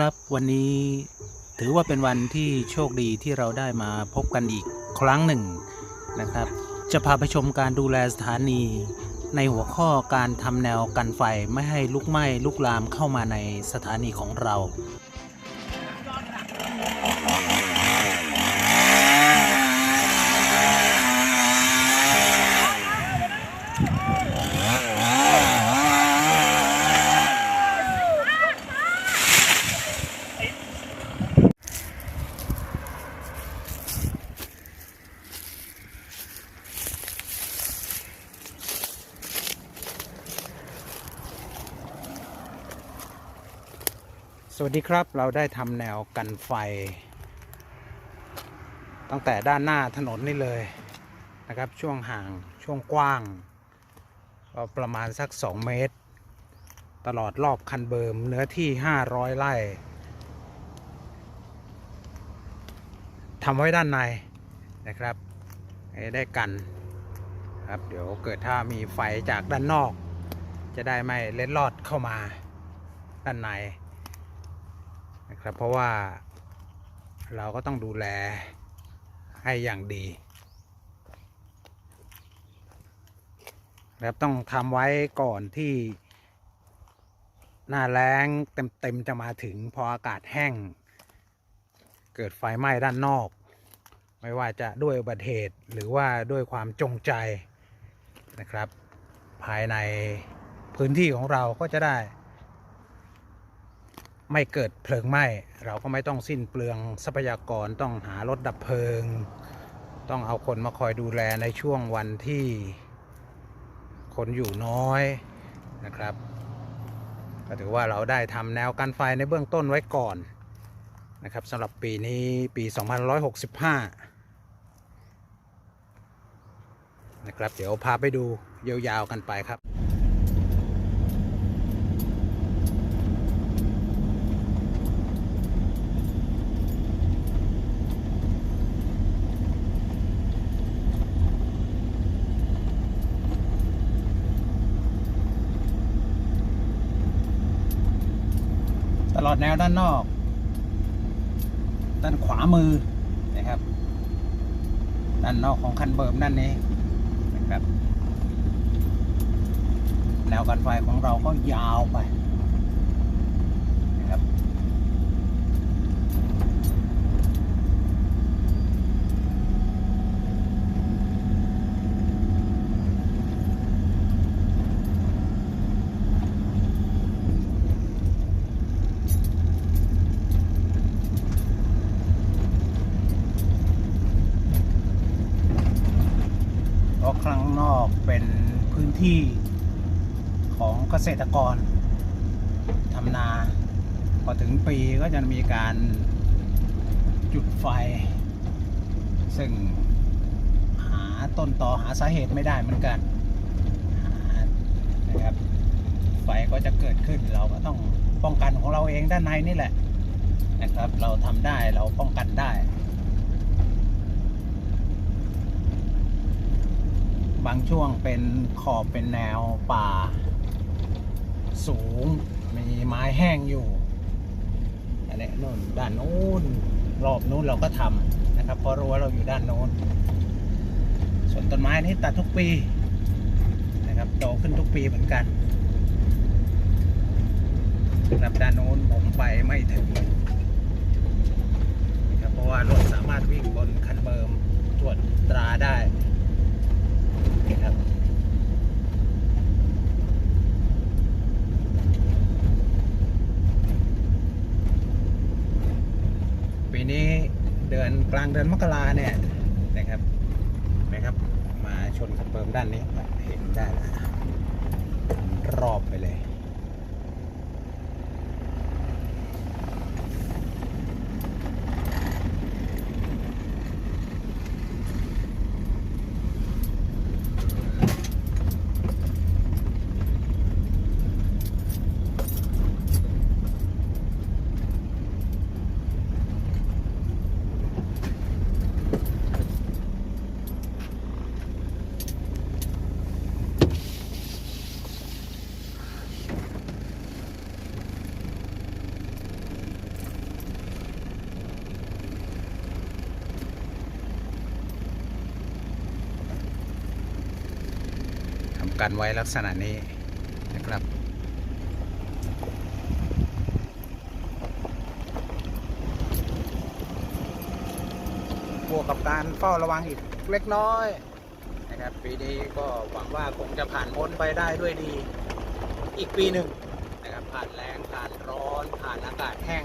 ครับวันนี้ถือว่าเป็นวันที่โชคดีที่เราได้มาพบกันอีกครั้งหนึ่งนะครับ จะพาไปชมการดูแลสถานี ในหัวข้อการทำแนวกันไฟไม่ให้ลุกไหม้ลุกลามเข้ามาในสถานีของเรา วัสดีครับเราได้ทำแนวกันไฟ ตั้งแต่ด้านหน้าถนนนี่เลยนะครับช่วงห่างช่วงกว้าง ก็ประมาณสัก 2 เมตร ตลอดรอบคันเบิร์มเนื้อที่ 500 ไร่ทำไว้ด้านในนะครับให้ได้กันครับเดี๋ยวเกิดถ้ามีไฟจากด้านนอก จะได้ไม่เล็ดลอดเข้ามาด้านใน นะครับ เพราะว่าเราก็ต้องดูแลให้อย่างดีนะครับต้องทำไว้ก่อนที่หน้าแล้งเต็มๆจะมาถึงพออากาศแห้ง เกิดไฟไหม้ด้านนอก ไม่ว่าจะด้วยอุบัติเหตุหรือว่าด้วยความจงใจนะครับ ภายในพื้นที่ของเราก็จะได้ ไม่เกิดเพลิงไหม้เราก็ไม่ต้องสิ้นเปลืองทรัพยากรต้องหารถดับเพลิง ต้องเอาคนมาคอยดูแลในช่วงวันที่คนอยู่น้อยนะครับ ก็ถือว่าเราได้ทำแนวกันไฟในเบื้องต้นไว้ก่อนนะครับสำหรับปีนี้ปี2565 นะครับ เดี๋ยวพาไปดูยาวๆกันไปครับ แนวด้านนอก ด้านขวามือนะครับ ด้านนอกของคันเบิร์มนั่นนี้นะครับแนวกันไฟของเราก็ยาวไปนะครับ ข้างนอกเป็นพื้นที่ของเกษตรกรทำนา พอถึงปีก็จะมีการจุดไฟ ซึ่งหาต้นต่อหาสาเหตุไม่ได้เหมือนกันนะครับไฟก็จะเกิดขึ้นเราก็ต้องป้องกันของเราเองด้านในนี่แหละนะครับ เราทำได้เราป้องกันได้ บางช่วงเป็นขอบเป็นแนวป่า สูง มีไม้แห้งอยู่ อันนี้นู่นด้านนู้นรอบนู้นเราก็ทำนะครับ เพราะรู้ว่าเราอยู่ด้านโน้น ส่วนต้นไม้นี่ตัดทุกปีนะครับโตขึ้นทุกปีเหมือนกันสำหรับด้านโน้นผมไปไม่ถึงนะครับเพราะว่ารถสามารถวิ่งบนคันเบิร์มตรวจตราได้ ครับปีนี้เดือนกลางเดือนมกราเนี่ยนะครับนะครับ มาชนกับเบิร์มด้านนี้เห็นได้แล้วรอบไปเลย ค กันไว้ลักษณะนี้นะครับบวกกับการเฝ้าระวังอีกเล็กน้อยนะครับปีนี้ก็หวังว่าคงจะผ่านพ้นไปได้ด้วยดี อีกปีหนึ่งนะครับผ่านแรงผ่านร้อนผ่านอากาศแห้ง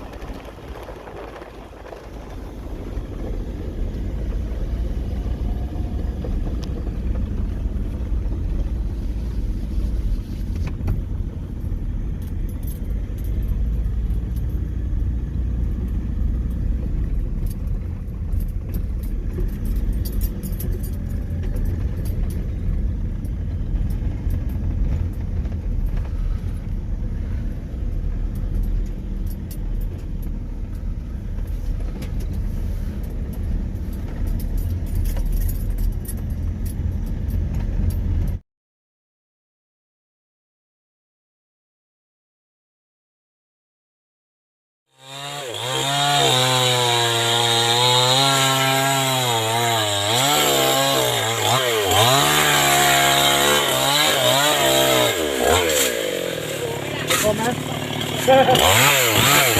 Wow.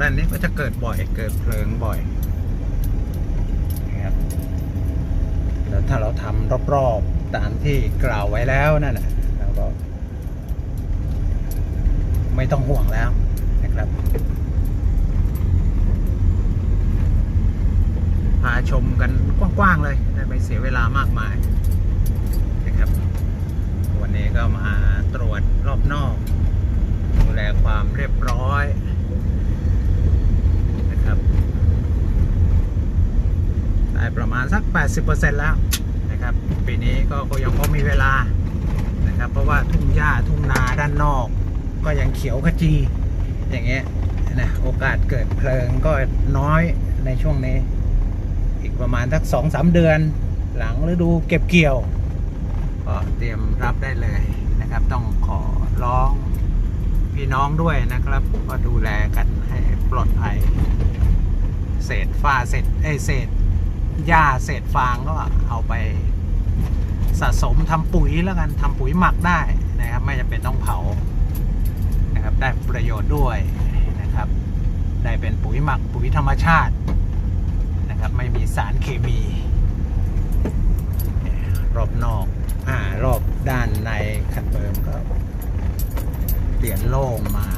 ด้านนี้ก็จะเกิดบ่อยเกิดเพลิงบ่อยนะครับแล้วถ้าเราทำรอบๆตามที่กล่าวไว้แล้วนั่นแหละเราก็ไม่ต้องห่วงแล้วนะครับ พาชมกันกว้างๆเลยไม่เสียเวลามากมายนะครับ วันนี้ก็มาตรวจรอบนอก ดูแลความเรียบร้อยนะครับ ได้ประมาณสัก 80%แล้วนะครับปีนี้ก็ยังพอมีเวลานะครับเพราะว่าทุ่งหญ้าทุ่งนาด้านนอก ก็ยังเขียวขจีอย่างเงี้ยนะโอกาสเกิดเพลิงก็น้อยในช่วงนี้ อีกประมาณสักสองสามเดือน หลังฤดูเก็บเกี่ยวก็เตรียมรับได้เลยนะครับ ต้องขอร้องพี่น้องด้วยนะครับ ก็ดูแลกันให้ปลอดภัย เศษฝ้าเศษเอเศษ หญ้าเศษฟางก็เอาไปสะสมทำปุ๋ยแล้วกันทำปุ๋ยหมักได้นะครับ ไม่จำเป็นต้องเผานะครับได้ประโยชน์ด้วยนะครับ ได้เป็นปุ๋ยหมักปุ๋ยธรรมชาตินะครับ ไม่มีสารเคมี รอบนอกอ่ารอบด้านในคันเบิร์มก็ เปลี่ยนโล่งมา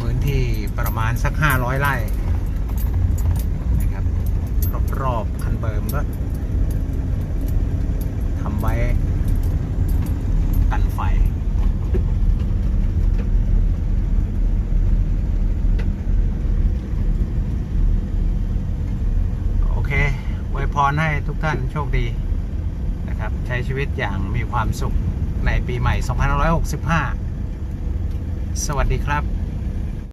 พื้นที่ประมาณสัก 500 ไร่นะครับ รอบคันเบิร์มก็ทำไว้กันไฟโอเคไวยพรให้ทุกท่านโชคดีนะครับ ใช้ชีวิตอย่างมีความสุขในปีใหม่ 2565 สวัสดีครับ